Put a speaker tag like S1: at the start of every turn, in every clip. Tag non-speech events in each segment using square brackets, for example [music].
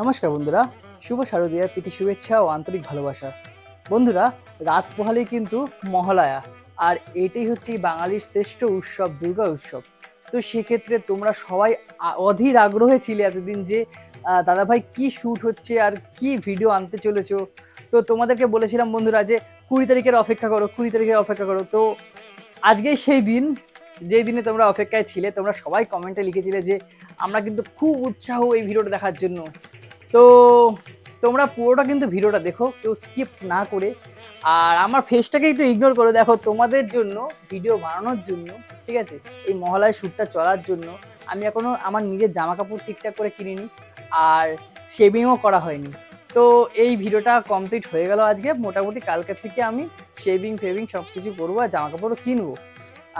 S1: নমস্কার বন্ধুরা শুভ শারদীয়ার প্রীতি শুভেচ্ছা ও আন্তরিক ভালোবাসা। বন্ধুরা রাত পোহালেই কিন্তু মহালয়া আর এটাই হচ্ছে বাঙালির শ্রেষ্ঠ উৎসব দুর্গা উৎসব। তো সেক্ষেত্রে তোমরা সবাই অধীর আগ্রহে ছিলে এতদিন যে আহ, দাদাভাই কি শ্যুট হচ্ছে আর কি ভিডিও আনতে চলেছো? তো তোমাদেরকে বলেছিলাম বন্ধুরা যে কুড়ি তারিখের অপেক্ষা করো কুড়ি তারিখের অপেক্ষা করো। তো আজকেই সেই দিন যেই দিনে তোমরা অপেক্ষায় ছিলে তোমরা সবাই কমেন্টে লিখেছিলে যে আমরা কিন্তু খুব উৎসাহ এই ভিডিওটা দেখার জন্য। তো তোমরা পুরোটা কিন্তু ভিডিওটা দেখো, কেউ স্কিপ না করে। আর আমার ফেসটাকে একটু ইগনোর করো দেখো, তোমাদের জন্য ভিডিও বানানোর জন্য, ঠিক আছে? এই মহালয় শ্যুটটা চলার জন্য। আমি এখনও আমার নিজের জামা কাপড় ঠিকঠাক করে কিনিনি, আর শেভিংও করা হয়নি। তো এই ভিডিওটা কমপ্লিট হয়ে গেল আজকে। মোটামুটি কালকে থেকে আমি শেভিং ফেভিং সব কিছু করব আর জামা কাপড়ও কিনবো।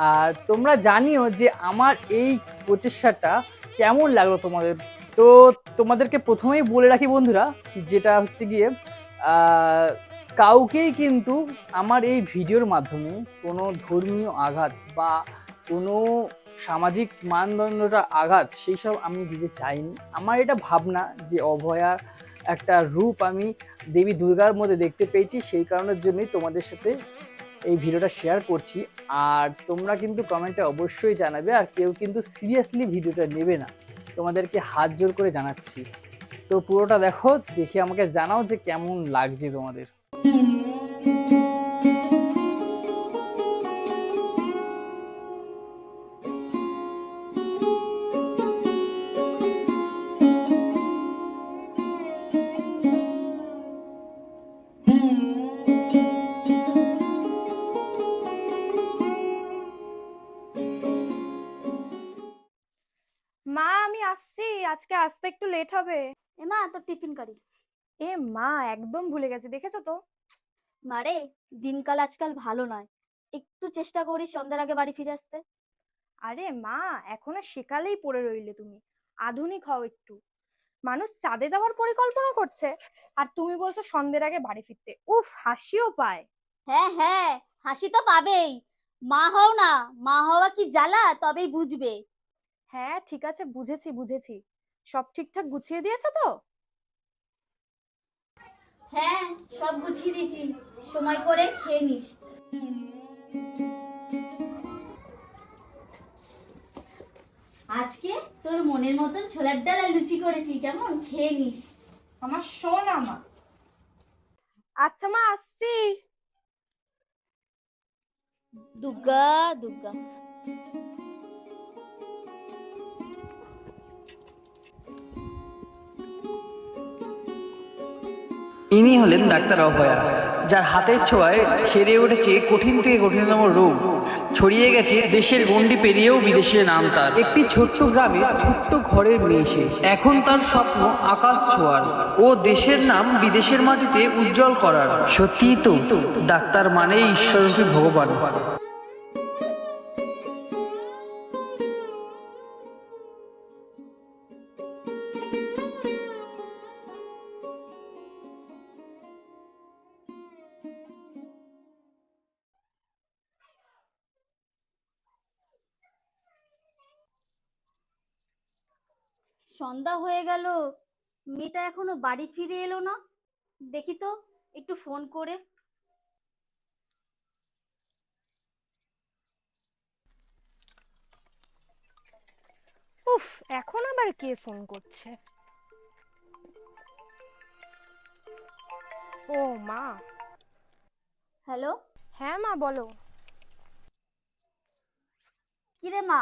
S1: আর তোমরা জানিও যে আমার এই প্রচেষ্টাটা কেমন লাগল তোমাদের তো তোমাদেরকে প্রথমেই বলে রাখি বন্ধুরা, যেটা হচ্ছে গিয়ে কাউকেই কিন্তু আমার এই ভিডিওর মাধ্যমে কোনো ধর্মীয় আঘাত বা কোনো সামাজিক মানদণ্ডটা আঘাত সেই সব আমি দিতে চাইনি। আমার এটা ভাবনা যে অভয়া একটা রূপ আমি দেবী দুর্গার মধ্যে দেখতে পেয়েছি, সেই কারণের জন্যই তোমাদের সাথে এই ভিডিওটা শেয়ার করছি। আর তোমরা কিন্তু কমেন্টে অবশ্যই জানাবে আর কেউ কিন্তু সিরিয়াসলি ভিডিওটা নেবে না। তোমাদেরকে হাত জোর করে জানাচ্ছি। তো পুরোটা দেখো, দেখে আমাকে জানাও যে কেমন লাগছে তোমাদের।
S2: আজকে আসতে একটু লেট হবে?
S3: এমা তোর টিফিন কারি।
S2: এ মা একদম ভুলে গেছি দেখেছ তো?
S3: মারে দিনকাল আজকাল ভালো নয়। একটু চেষ্টা করি সন্ধ্যার আগে বাড়ি ফিরে আসতে।
S2: আরে মা এখনও সেকালেই পড়ে রইলে তুমি। আধুনিক হও একটু। মানুষ চাঁদে যাওয়ার পরিকল্পনা করছে আর তুমি বলছো সন্ধ্যের আগে বাড়ি ফিরতে। উফ হাসিও পায়।
S3: হ্যাঁ হ্যাঁ হাসি তো পাবেই। মা হও না মা হওয়া কি জ্বালা তবেই বুঝবে।
S2: হ্যাঁ ঠিক আছে বুঝেছি বুঝেছি। সব ঠিকঠাক গুছিয়ে দিয়েছ তো?
S3: হ্যাঁ সব গুছিয়ে দিয়েছি। সময় করে খেয়ে নিস। আজকে তোর মনের মতন ছোলার ডাল আর লুচি করেছি কেমন? খেয়ে নিস।
S2: আমার শোন মা আচ্ছা মা আসছি।
S3: দুর্গা দুর্গা
S1: ইনি হলেন ডাক্তার অভয়া যার হাতের ছোঁয়ায় সেরে উঠেছে কঠিন থেকে কঠিনতম রোগ। ছড়িয়ে গেছে দেশের গন্ডি পেরিয়েও বিদেশে নাম তার। একটি ছোট্ট গ্রামে ছোট্ট ঘরের মেয়ে সে। এখন তার স্বপ্ন আকাশ ছোঁয়ার ও দেশের নাম বিদেশের মাটিতে উজ্জ্বল করার। সত্যিই তো ডাক্তার মানে ঈশ্বররূপী ভগবান।
S3: সন্ধ্যা হয়ে গেল। মেয়েটা এখনও বাড়ি ফিরে এলো না। দেখি তো একটু ফোন করে।
S2: উফ এখন আবার কে ফোন করছে? ও মা।
S3: হ্যালো?
S2: হ্যাঁ মা বলো।
S3: কিরে মা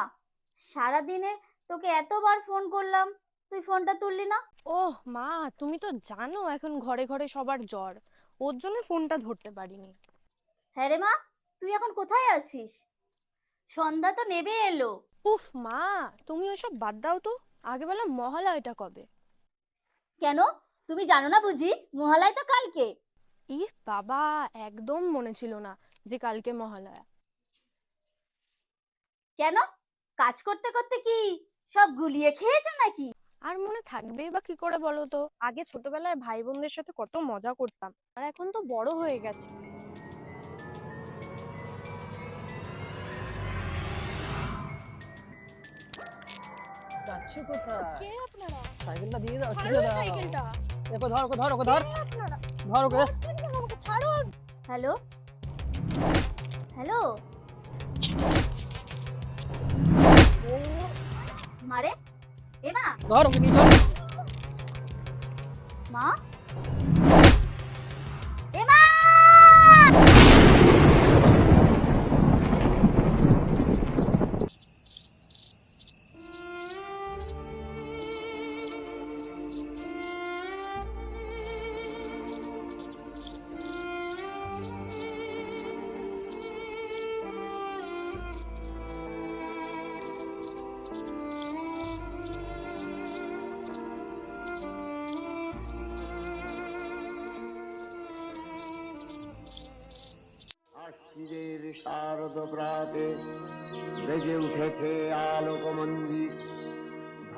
S3: সারাদিনে তোকে এতবার ফোন করলাম তুই ফোনটা তুললি না?
S2: ওহ মা তুমি তো জানো এখন ঘরে ঘরে সবার জ্বর। ওর জন্য ফোনটা ধরতে পারিনি।
S3: হ্যাঁ রে মা তুই এখন কোথায় আছিস? সন্ধ্যা তো নেবে এলো।
S2: উফ মা তুমি ওসব বাদ দাও তো। আগে বলো মহালয়াটা কবে?
S3: কেন? তুমি জানো না বুঝি? মহালয় তো কালকে।
S2: ই বাবা একদম মনে ছিল না যে কালকে মহালয়া।
S3: কেন? কাজ করতে করতে কি? সব গুলিয়ে খেয়েছো নাকি?
S2: আর মনে থাকবেই বা কি করে বলো তো? আগে ছোটবেলায় ভাই বোনদের সাথে কত মজা করতাম আর এখন তো বড় হয়ে গেছে।
S1: যাচ্ছে কোথায়?
S2: কে আপনারা?
S1: সাইকেলটা দিয়ে দাও
S2: ছেড়ে
S1: দাও
S2: সাইকেলটা।
S1: দেখো ধর ওকে ধর ওকে ধর। ধর ওকে।
S2: মারছেন কেন আমাকে ছাড়ুন
S3: হ্যালো? হ্যালো? মারে? এ মা
S1: ধর ওকে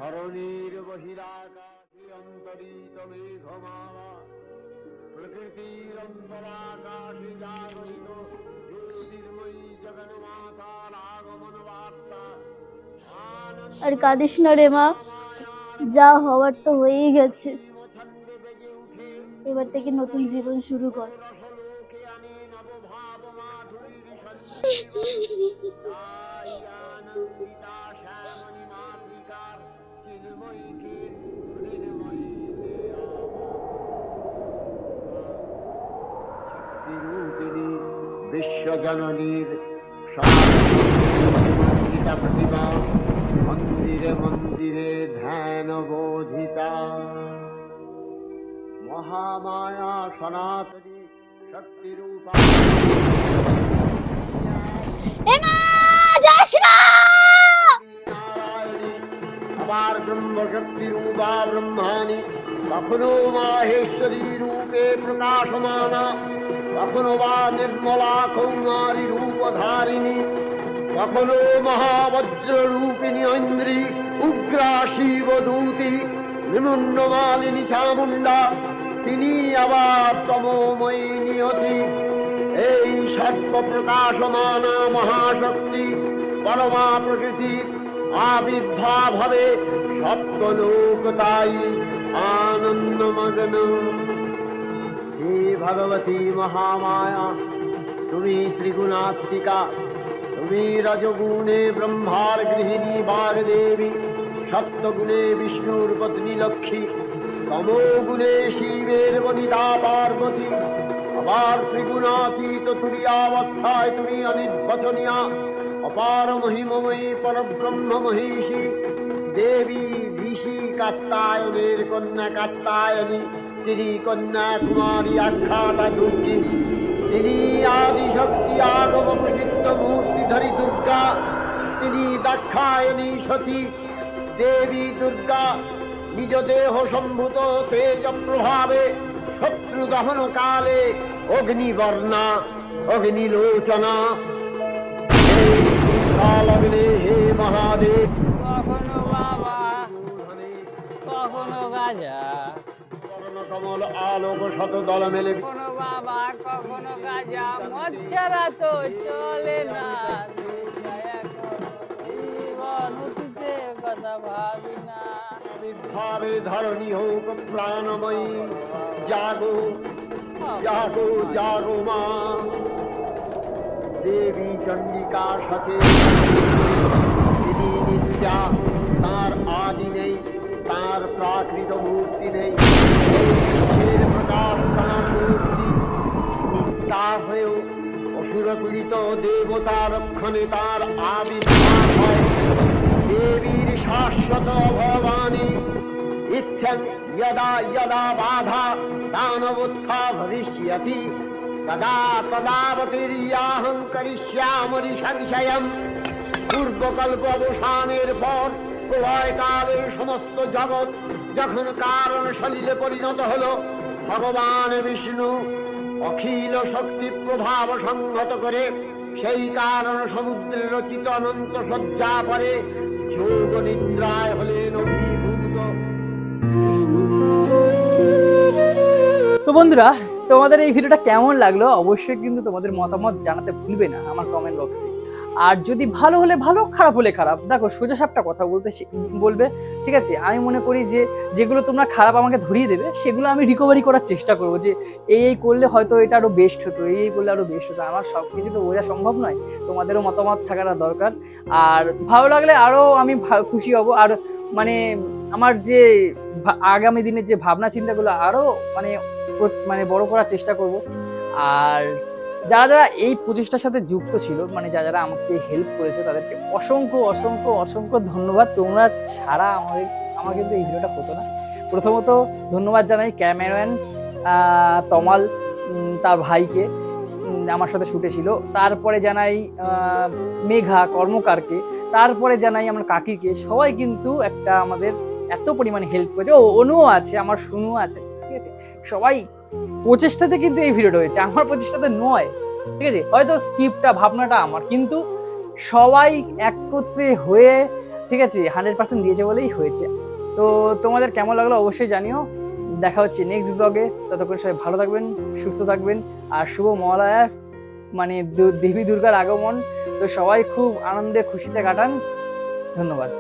S4: ধরণীর বহিরাকাশে অন্তরিত মেঘমালা প্রকৃতির অন্তরাকাশে জাগরিত জ্যোতির্ময়ী জগন্মাতার আগমন বার্তা
S5: আর কাঁদিস না রে মা যা হওয়ার তো হয়েই গেছে। এবার থেকে নতুন জীবন শুরু কর। [laughs]
S4: বিশ্বজননীর মন্দিরা প্রতিমা মন্দিরে মন্দিরে ধ্যান বোধিতা মহামায়া সনাতনী শক্তিরূপা।
S5: যাস না!
S4: আবার রূপা ব্রহ্মাণী কখনো মাহেশ্বরী রূপে প্রকাশমানা কখনো বা নির্মলা কৌমারী রূপধারিণী কখনো মহাবজ্র রূপিণী ঐন্দ্রী উগ্রা শিবদূতি নিমুন্নমালিনী চামুণ্ডা তিনি আবার তমোময়ী নিয়তি এই সর্ব প্রকাশমানা মহাশক্তি, পরমা প্রকৃতি আবির্ভাব হবে সপ্তলোক তাই আনন্দমগ্ন। হে ভগবতী মহামায়া, তুমি ত্রিগুণাত্মিকা, তুমি রজগুণে ব্রহ্মার গৃহিণী বাগদেবী, সপ্তগুণে বিষ্ণুর পত্নী লক্ষ্মী, তমোগুণে শিবের বনিতা পার্বতী, আবার ত্রিগুণাতীত তুরিয়াবস্থায় তুমি অনির্বচনীয়া অপার মহিমময়ী পরব্রহ্ম মহিষী, দেবী, ঋষি, কাত্তায়নের কন্যা কাত্তায়নী তিনি কন্যা কুমারী আখ্যাতা দুর্গী, তিনি আদিশক্তি আগম প্রসিদ্ধ মূর্তিধরী দুর্গা, তিনি দাক্ষায়ণী সতী, দেবী দুর্গা, নিজ দেহ সম্ভূত তেজ প্রভাবে শত্রু দহন কালে অগ্নিবর্ণা, অগ্নিলোচনা আলোক শত দল মেলে
S1: কখনো বাবা কখনো গাজা মচ্ছারা তো চলে না। জীবন অতীতের কথা ভাবি না।
S4: ভাবে ধরণী হোক প্রাণময়ী জাগো জাগো জাগো মা। দেবী চণ্ডিকার সাথে নিত্যা তার আদি নেই। তার প্রাকৃত মূর্তি নেই এই বিশ্বের প্রকাশ তার মূর্তি নিত্যা হয়েও অসুর পীড়িত দেবতা রক্ষণে তার আবির্ভাব হয় দেবীর শাশ্বত ভবানী ইচ্ছন यदा यदा बाधा दानवोत्था भविष्यति तदा तदावतीर्याहं करिष्यामि সংশয়ম পূর্বকল্প অবসানের পর প্রলয়কালের সমস্ত জগৎ যখন কারণ সলিলে পরিণত হলো, ভগবান বিষ্ণু অখিল শক্তি প্রভাব সংহত করে সেই কারণ সমুদ্রের রচিত অনন্ত সজ্জা পরে যোগ নিদ্রায় হলেন অভিভূত।
S1: তো বন্ধুরা, তোমাদের এই ভিডিওটা কেমন লাগল? অবশ্যই কিন্তু তোমাদের মতামত জানাতে ভুলবে না আমার কমেন্ট বক্সে আর যদি ভালো হলে ভালো, খারাপ হলে খারাপ। দেখো, সোজা সাপটা কথা বলতে বলবে, ঠিক আছে, আমি মনে করি যে, যেগুলো তোমরা খারাপ আমাকে ধরিয়ে দেবে, সেগুলো আমি রিকভারি করার চেষ্টা করব যে, এই এই করলে হয়তো এটা আরও বেস্ট হতো, এই এই করলে আরও বেস্ট হতো। আমার সব কিছু তো বোঝা সম্ভব নয়, তোমাদেরও মতামত থাকাটা দরকার। আর ভালো লাগলে আরও আমি খুশি হব। আর মানে আমার যে আগামী দিনের যে ভাবনা চিন্তাগুলো আরও মানে মানে বড় করার চেষ্টা করব। আর যারা যারা এই প্রচেষ্টার সাথে যুক্ত ছিল মানে যারা যারা আমাকে হেল্প করেছে, তাদেরকে অসংখ্য অসংখ্য অসংখ্য ধন্যবাদ। তোমরা ছাড়া আমাদের, আমার কিন্তু এই ভিডিওটা হতো না। প্রথমত ধন্যবাদ জানাই ক্যামেরাম্যান তমাল তার ভাইকে আমার সাথে শুটে ছিল। তারপরে জানাই মেঘা, কর্মকারকে। তারপরে জানাই আমার কাকিকে। সবাই কিন্তু একটা আমাদের এত পরিমাণে হেল্প করেছে। ও, অনুও আছে, আমার শুনুও আছে, ঠিক আছে? সবাই প্রচেষ্টাতে কিন্তু এই ভিডিওটা হয়েছে। আমার প্রচেষ্টাতে নয়, ঠিক আছে? হয়তো স্কিপটা, ভাবনাটা আমার, কিন্তু সবাই একত্রে হয়ে, ঠিক আছে হান্ড্রেড পার্সেন্ট দিয়েছে বলেই হয়েছে। তো তোমাদের কেমন লাগল অবশ্যই জানিও। দেখা হচ্ছে নেক্সট ব্লগে ততক্ষণ সবাই ভালো থাকবেন, সুস্থ থাকবেন, আর শুভ মহালয়া মানে দেবী দুর্গার আগমন। তো সবাই খুব আনন্দে খুশিতে কাটান। ধন্যবাদ।